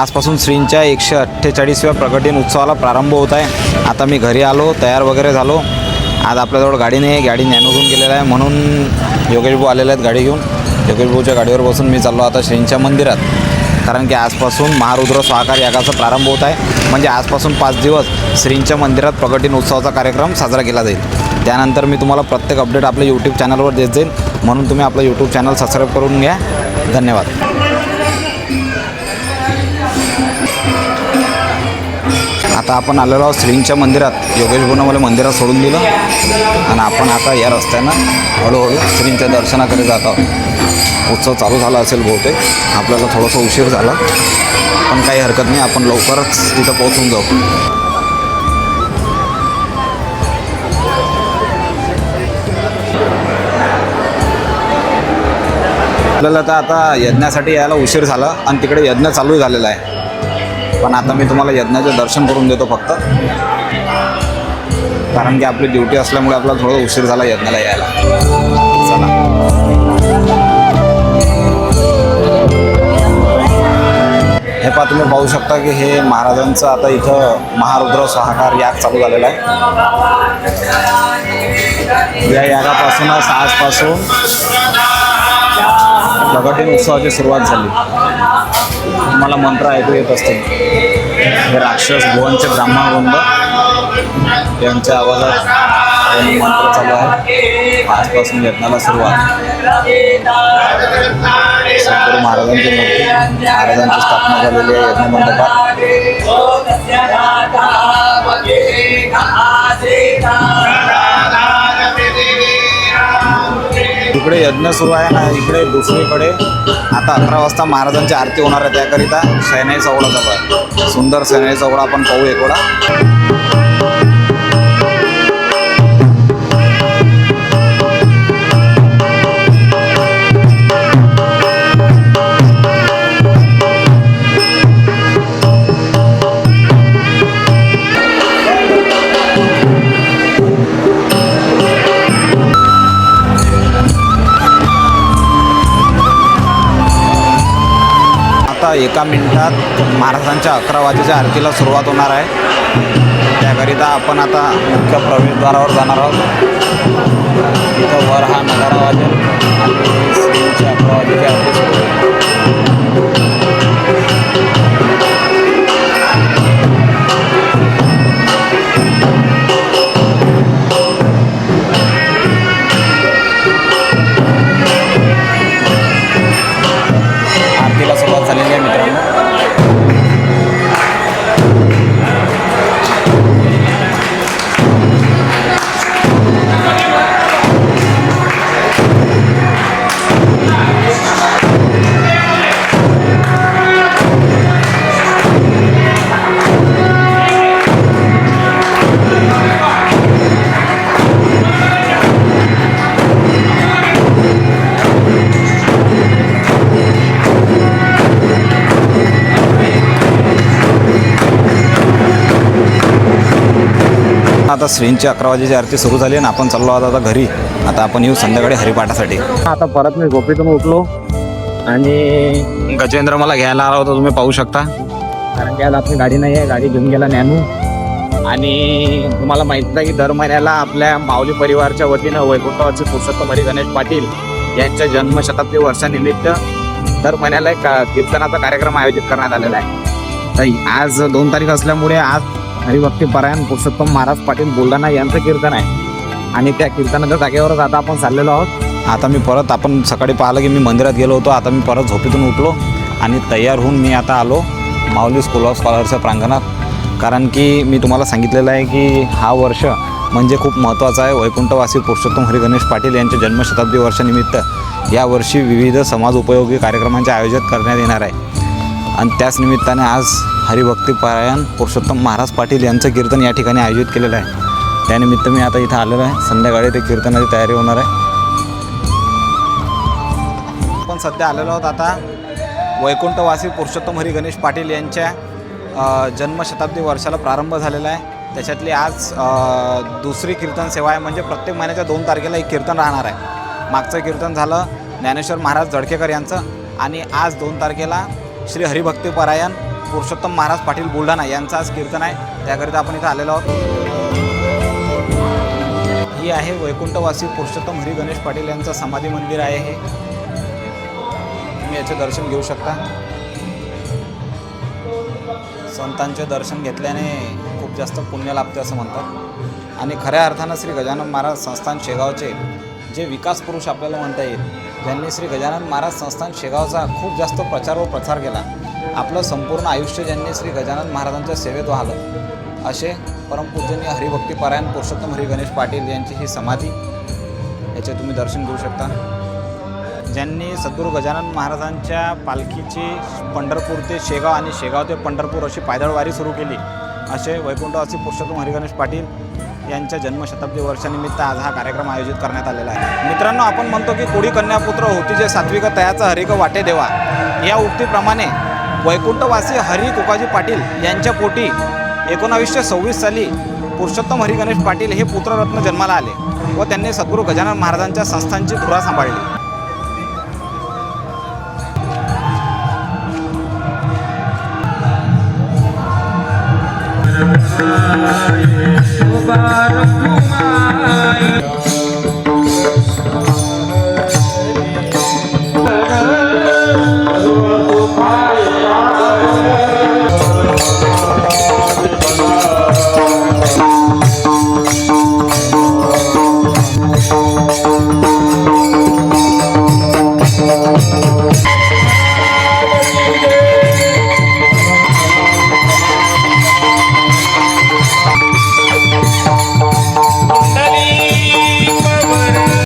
आजपासून श्रींच्या एकशे अठ्ठेचाळीसव्या प्रकटीन उत्सवाला प्रारंभ होत आहे. आता मी घरी आलो तयार वगैरे झालो. आज आपल्याजवळ गाडी नाही आहे गाडी नॅनोजून गेलेला आहे म्हणून योगेश भाऊ आलेले आहेत गाडी घेऊन. योगेश भाऊच्या गाडीवर बसून मी चाललो आता श्रींच्या मंदिरात. कारण की आजपासून महारुद्र स्वाकार यागाचा प्रारंभ होत आहे. म्हणजे आजपासून पाच दिवस श्रींच्या मंदिरात प्रकटीन उत्सवाचा कार्यक्रम साजरा केला जाईल. त्यानंतर मी तुम्हाला प्रत्येक अपडेट आपल्या यूट्यूब चॅनलवर देत जाईल म्हणून तुम्ही आपलं यूट्यूब चॅनल सबस्क्राईब करून घ्या. धन्यवाद. आता आपण आलेलो आहोत श्रींच्या मंदिरात. योगेश भाऊनं मला मंदिरात सोडून दिलं. आणि आपण आता या रस्त्यानं हळूहळू श्रींच्या दर्शनाकडे जात आहोत. उत्सव चालू झाला असेल बहुतेक. आपल्याला थोडंसं उशीर झाला. पण काही हरकत नाही. आपण लवकरच तिथं पोहोचून जाऊ. आपल्याला तर आता यज्ञासाठी यायला उशीर झाला. आणि तिकडे यज्ञ चालू झालेला आहे. पण आता मी तुम्हाला यज्ञाचं दर्शन करून देतो फक्त. कारण की आपली ड्युटी असल्यामुळे आपला थोडा उशीर झाला यज्ञाला यायला. चला. हे पहा तुम्ही पाहू शकता की हे महाराजांचं आता इथं महारुद्र सहाकार याग चालू झालेला आहे. या यागापासूनच आजपासून प्रगटीन उत्सवाची सुरुवात झाली. तुम्हाला मंत्र ऐकू येत असतील. हे राक्षस भुवनचे ब्राह्मण वृंद यांच्या आवाजात मंत्र चालू आहे. आजपासून यज्ञाला सुरुवात. महाराजांची मूर्ती महाराजांची स्थापना झालेली आहे यज्ञ मंडपात इकडे यज्ञ सुरू आहे ना इकडे दुसरीकडे आता अकरा वाजता महाराजांची आरती होणार आहे त्याकरिता. शयनाई चौकडा चालू आहे सुंदर शयनाई चौकडा आपण पाहू एकोडा. एका मिनिटात महाराजांच्या अकरा वाजेच्या आरतीला सुरुवात होणार आहे. त्याकरिता आपण आता मुख्य प्रवेशद्वारावर जाणार आहोत. इथं वर हा नगारा वाजेल आणि अकरा वाजेची आरती आता श्रींची अकरा वाजेची आरती सुरू झाली आणि आपण चाललो आहोत आता घरी. आता आपण येऊ संध्याकाळी हरिपाठासाठी. आता परत मी झोपेतून उठलो. आणि गजेंद्र मला घ्यायला आला होता तुम्ही पाहू शकता. कारण की आज आपली गाडी नाही आहे गाडी घेऊन गेला नॅनू. आणि तुम्हाला माहीत आहे की दर महिन्याला आपल्या माऊली परिवारच्या वतीनं वैकुंठवाचे पुरुषोत्तम हरी गणेश पाटील यांच्या जन्मशताब्दी वर्षानिमित्त दर महिन्याला एक कीर्तनाचा कार्यक्रम आयोजित करण्यात आलेला आहे. तर आज दोन तारीख असल्यामुळे आज हरिभक्ती परायण पुरुषोत्तम महाराज पाटील बुलढाणा यांचं कीर्तन आहे. आणि त्या कीर्तनाच्या जागेवरच आता आपण चाललेलो आहोत. आता मी परत आपण सकाळी पाहिलं की मी मंदिरात गेलो होतो. आता मी परत झोपेतून उठलो आणि तयार होऊन मी आता आलो माऊली स्कूल ऑफ स्कॉलरच्या प्रांगणात. कारण की मी तुम्हाला सांगितलेलं आहे की हा वर्ष म्हणजे खूप महत्त्वाचा आहे. वैकुंठवासी पुरुषोत्तम हरिगणेश पाटील यांच्या जन्मशताब्दी वर्षानिमित्त यावर्षी विविध समाज उपयोगी कार्यक्रमांचे आयोजित करण्यात येणार आहे. आणि त्याच निमित्ताने आज हरिभक्तीपरायण पुरुषोत्तम महाराज पाटील यांचं कीर्तन या ठिकाणी आयोजित केलेलं आहे. त्यानिमित्त मी आता इथं आलेलो आहे. संध्याकाळी ते कीर्तनाची तयारी होणार आहे. आपण सध्या आलेलो आहोत आता वैकुंठवासी पुरुषोत्तम हरी गणेश पाटील यांच्या जन्मशताब्दी वर्षाला प्रारंभ झालेला आहे. त्याच्यातली आज दुसरी कीर्तन सेवा आहे. म्हणजे प्रत्येक महिन्याच्या दोन तारखेला एक कीर्तन राहणार आहे. मागचं कीर्तन झालं ज्ञानेश्वर महाराज जडकेकर यांचं आणि आज दोन तारखेला श्री हरिभक्तीपरायण पुरुषोत्तम महाराज पाटील बुलढाणा यांचा आज कीर्तन आहे. त्याकरिता आपण इथं आलेलो आहोत. ही आहे वैकुंठवासी पुरुषोत्तम हरी गणेश पाटील यांचं समाधी मंदिर आहे हे. तुम्ही याचे दर्शन घेऊ शकता. संतांचे दर्शन घेतल्याने खूप जास्त पुण्य लाभते असं म्हणतात. आणि खऱ्या अर्थानं श्री गजानन महाराज संस्थान शेगावचे जे विकास पुरुष आपल्याला म्हणता येईल ज्यांनी श्री गजानन महाराज संस्थान शेगावचा खूप जास्त प्रचार व प्रसार केला. आपलं संपूर्ण आयुष्य ज्यांनी श्री गजानन महाराजांच्या सेवेत वाहलं असे परमपूजनीय हरिभक्तीपरायण पुरुषोत्तम हरी गणेश पाटील यांची ही समाधी याचे तुम्ही दर्शन घेऊ शकता. ज्यांनी सद्गुरू गजानन महाराजांच्या पालखीची पंढरपूर ते शेगाव आणि शेगाव ते पंढरपूर अशी पायदळवारी सुरू केली असे वैकुंठवासी पुरुषोत्तम हरिगणेश पाटील यांच्या जन्मशताब्दी वर्षानिमित्त आज हा कार्यक्रम आयोजित करण्यात आलेला आहे. मित्रांनो आपण म्हणतो की कोडी कन्यापुत्र होती जे सात्विक तयाचा हरिक वाटे देवा या उक्तीप्रमाणे वैकुंठवासी हरी तुकाजी पाटील यांच्या पोटी एकोणावीसशे सव्वीस साली पुरुषोत्तम हरी गणेश पाटील हे पुत्ररत्न जन्माला आले व त्यांनी सद्गुरू गजानन महाराजांच्या संस्थांची धुरा सांभाळली Bye.